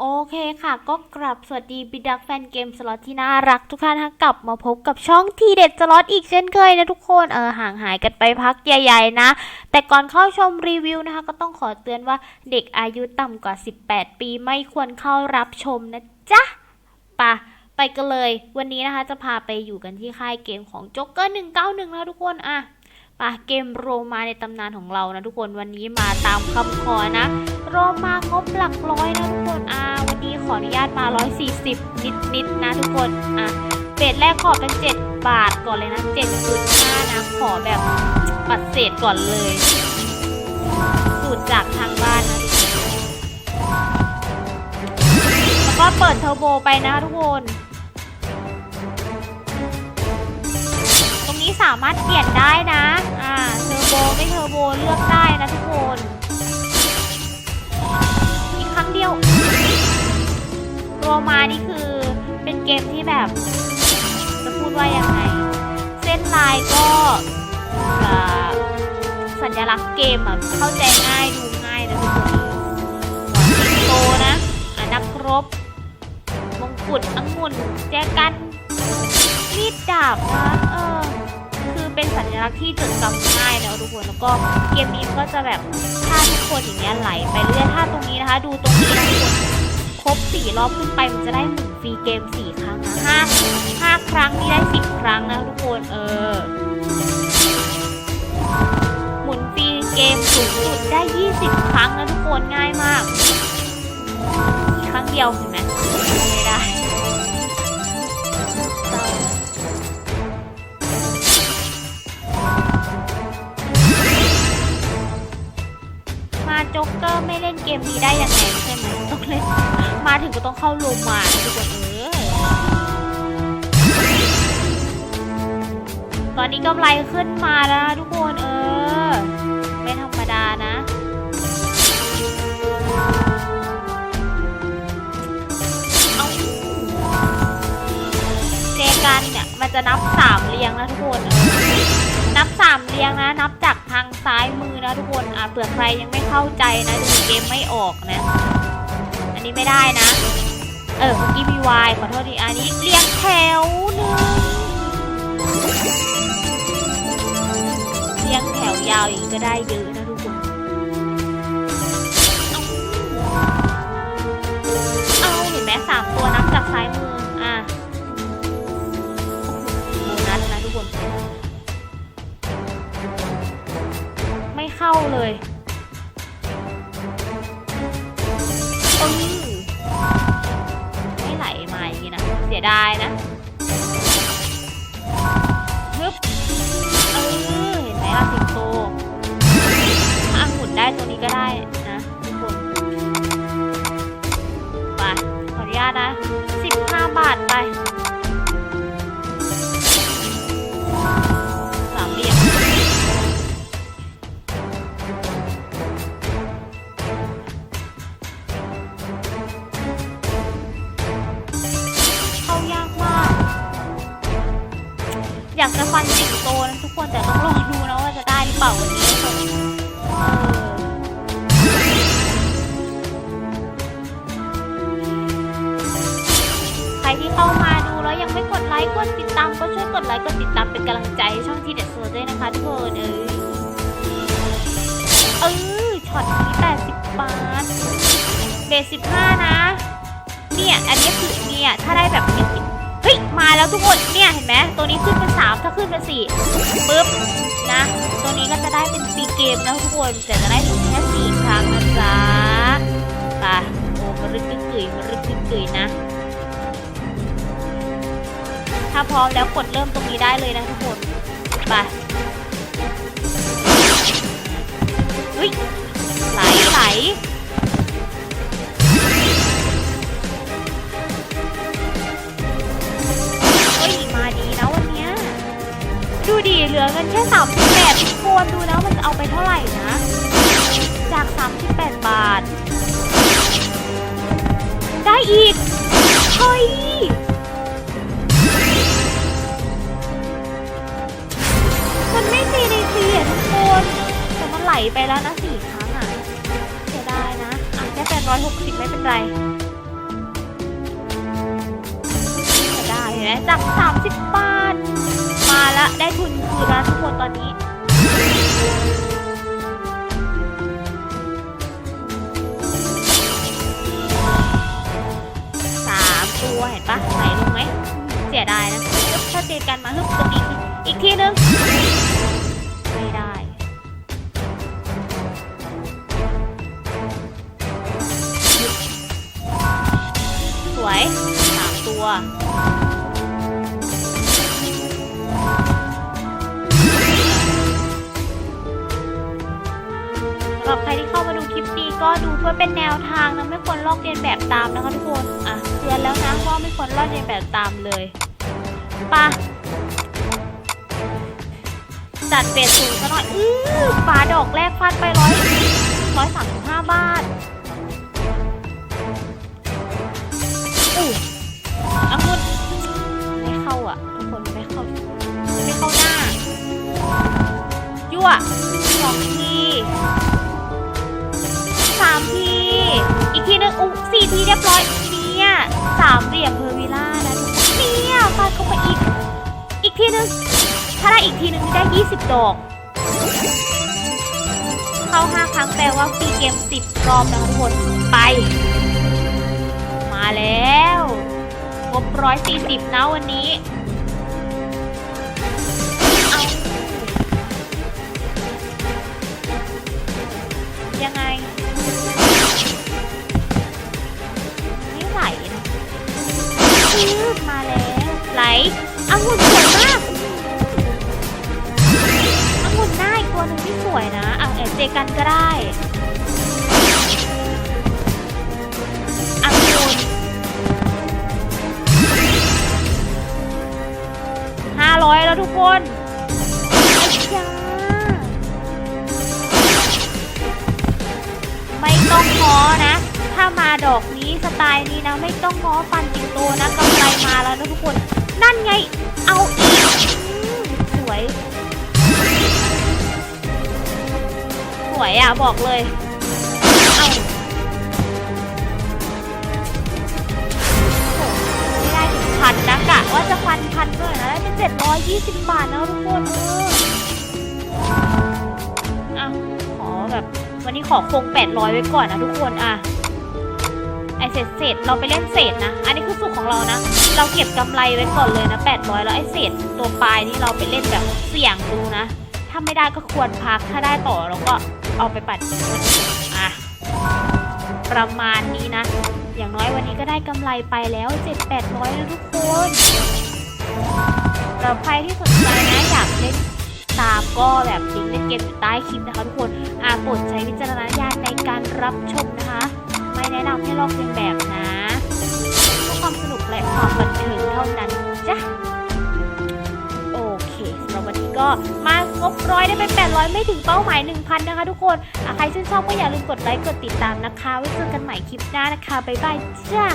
โอเคค่ะ ก็กลับสวัสดีบิดักแฟนเกมสล็อตที่น่ารักทุกท่านนะกลับมาพบกับช่องทีเด็ดสล็อตอีกเช่นเคยนะทุกคนเออห่างหายกันไปพักใหญ่ๆนะ แต่ก่อนเข้าชมรีวิวนะคะ ก็ต้องขอเตือนว่าเด็กอายุต่ำกว่า 18 ปีไม่ควรเข้ารับชมนะจ๊ะปะไปกันเลย วันนี้นะคะจะพาไปอยู่กันที่ค่ายเกมของจ็กเกอร์191นะทุกคนอะ ปะเกมโรมาในตำนานของเรานะทุกคนวันนี้มาตามคำขอนะ โรมาครบหลักร้อยนะทุกคนอ่าวันนี้ขออนุญาตมา 140 นิดนิดๆนะทุกคนอะเบสแรกขอเป็น 7 บาทก่อนเลยนะ7.5นะขอแบบปัดเศษก่อนเลย สูตรจากทางบ้านนะแล้วก็เปิดเทอร์โบไปนะทุกคน นี้สามารถเปลี่ยนได้นะ อ่า เทอร์โบไม่เทอร์โบเลือกได้นะทุกคน อีกครั้งเดียว โรมานี่คือเป็นเกมที่แบบ จะพูดว่ายังไง เส้นลายก็สัญลักษณ์เกมอะ เข้าใจง่ายดูง่ายนะทุกคนหัวสิงโตนะอะนักรบ มงกุฎองุ่นแจกันมีดดาบนะ ลักษณ์ที่จดจำง่ายนะทุกคนแล้วก็เกมนี้ก็จะแบบถ้าทุกคนอย่างเงี้ยไหลไปเรื่อยถ้าตรงนี้นะคะ ดูตรงนี้นะทุกคนครบสี่รอบขึ้นไปมันจะได้หมุนฟรีเกมสี่ครั้งนะห้าห้าครั้งนี่ได้สิบครั้งนะทุกคนเออหมุนฟรีเกมสูงสุดได้ยี่สิบครั้งนะทุกคนง่ายมากครั้งเดียวเห็นไหม อร์ไม่เล่นเกมนี้ได้ยังไงใช่ไหมต้องเล่นมาถึงก็ต้องเข้าโรงมาทุกคนเออตอนนี้กำไรขึ้นมาแล้วทุกคนเออ ไม่ธรรมดานะเอาเจกันเนี่ย มันจะนับสามเรียงนะทุกคนเออ สามเรียงนะ นับจากทางซ้ายมือนะทุกคนอะเผื่อใครยังไม่เข้าใจนะดูเกมไม่ออกนะ อันนี้ไม่ได้นะ เออเมื่อกี้มีวายขอโทษทีอันนี้เรียงแถวหนึ่งเรียงแถวยาวอีกก็ได้เยอะนะทุกคนเอาเห็นไหมสามตัวนับจากซ้ายมือ เข้าเลยปึ้ไม่ไหลมาอย่างนี้นะ เสียดายนะฮึบเออเห็นไหมล่ะสิงโตถ้าองุ่นได้ตัวนี้ก็ได้นะทุกคนไปขออนุญาตนะ 15 บาทไป อยากจะฟันสิงโตนะทุกคนแต่ต้องรองดูนะว่าจะได้หรือเปล่าวันนี้ใครที่เข้ามาดูแล้วยังไม่กดไลค์กดติดตามก็ช่วยกดไลค์กดติดตามเป็นกำลังใจช่องทีเด็ดโซด้วยนะคะทุกคนเออเออช็อตนี้80บาทเบส15นะ เนี่ย อันนี้คือเนี่ย ถ้าได้แบบนี้ เฮ้ย มาแล้วทุกคน เนี่ย เห็นไหมตัวนี้ขึ้นเป็นสามถ้าขึ้นเป็นสี่ปึ๊บ นะ ตัวนี้ก็จะได้เป็นฟรีเกมนะทุกคนแต่จะได้ถึงแค่สี่ครั้งนะจ๊ะไปโอ้มารึกกึกกึ๋ยมารึกกึกกึ๋ยนะ ถ้าพร้อมแล้วกดเริ่มตรงนี้ได้เลยนะทุกคนไปเฮ้ยไหลไหล เหลือเงินแค่38ควรดูแล้วมันจะเอาไปเท่าไหร่นะ จาก 38 บาท ได้อีกเฮ้ยมันไม่ซีดีทีอ่ทุกคน แต่มันไหลไปแล้วนะสี่ครั้งอะเสียดายนะอะแค่860 ไม่เป็นไรเสีดาเห็นไหมจาก 30 บาท ได้ทุนคืนแล้วทุกคนตอนนี้สามตัวเห็นปะไหลลงไหมเสียดายนะถ้าเจอกันมาฮึบตรงนี้อีกทีนึงไม่ได้สวยสามตัว ก็ดูเพื่อเป็นแนวทางนะไม่ควรลอกเลียนแบบตามนะคะทุกคนอะเตือนแล้วนะว่าไม่ควรลอกเลียนแบบตามเลยปะจัดเปลี่ยนสูงซะหน่อยอื้อปลาดอกแรกฟาดไปร้อยร้อยสามสิบห้าบาทอู้องุ่นไม่เข้าอะทุกคนไม่เข้าไม่เข้าหน้ายั่วสองที ทีนึงอุ๊สี่ทีเรียบร้อยเนี่ยสามเหลี่ยมเพอร์วิล่านะเนี่ยฟาดเข้าไปอีก อีกทีนึงถ้าได้อีกทีนึงได้ 20 ดอก เข้า 5 ครั้งแปลว่าฟรีเกม 10 รอบนะคะทุกคนไป มาแล้วครบ140 นะวันนี้ยังไง องุ่นสวยมากองุ่นหน้าอีกตัวหนึ่งที่สวยนะอะเอเจกันก็ได้องุ่นห้าร้อยแล้วทุกคนไอ้ยาไม่ต้องง้อนะ ถ้ามาดอกนี้สไตล์นี้นะ ไม่ต้องง้อฟันจิงโตนะกำไรมาแล้วนะทุกคน นั่นไง เอาอีกสวย สวยอะ บอกเลย เอาไม่ได้ถึงพันนะกะว่าจะพันพันด้วยนะ ได้เป็นเจ็ดร้อยยี่สิบบาทนะทุกคนเอออะ ขอแบบ วันนี้ขอคงแปดร้อยไว้ก่อนนะทุกคนอะ เศษเศษเราไปเล่นเศษนะ อันนี้คือสุกของเรานะ เราเก็บกำไรไว้ก่อนเลยนะ800แล้วไอเศษตัวปลายนี่เราไปเล่นแบบเสี่ยงดูนะ ถ้าไม่ได้ก็ควรพัก ถ้าได้ต่อเราก็เอาไปปัดอะประมาณนี้นะ อย่างน้อยวันนี้ก็ได้กำไรไปแล้ว7 800แล้วทุกคนสำหรับใครที่สนใจนะอยากเล่นตามก็แบบลิงก์เล่นเกมอยู่ใต้คลิปนะคะทุกคนอาโปรดใช้วิจารณญาณในการรับชมนะคะ แนะนำให้ลอกเลียนแบบนะเพื่อความสนุกและความบันเทิงเท่านั้นจ้ะโอเคสำหรับวันนี้ก็มางบร้อยได้เป็น800 ไม่ถึงเป้าหมาย 1,000 นะคะทุกคนใครชื่นชอบก็อย่าลืมกดไลค์กดติดตามนะคะไว้เจอกันใหม่คลิปหน้านะคะบ๊ายบายจ้า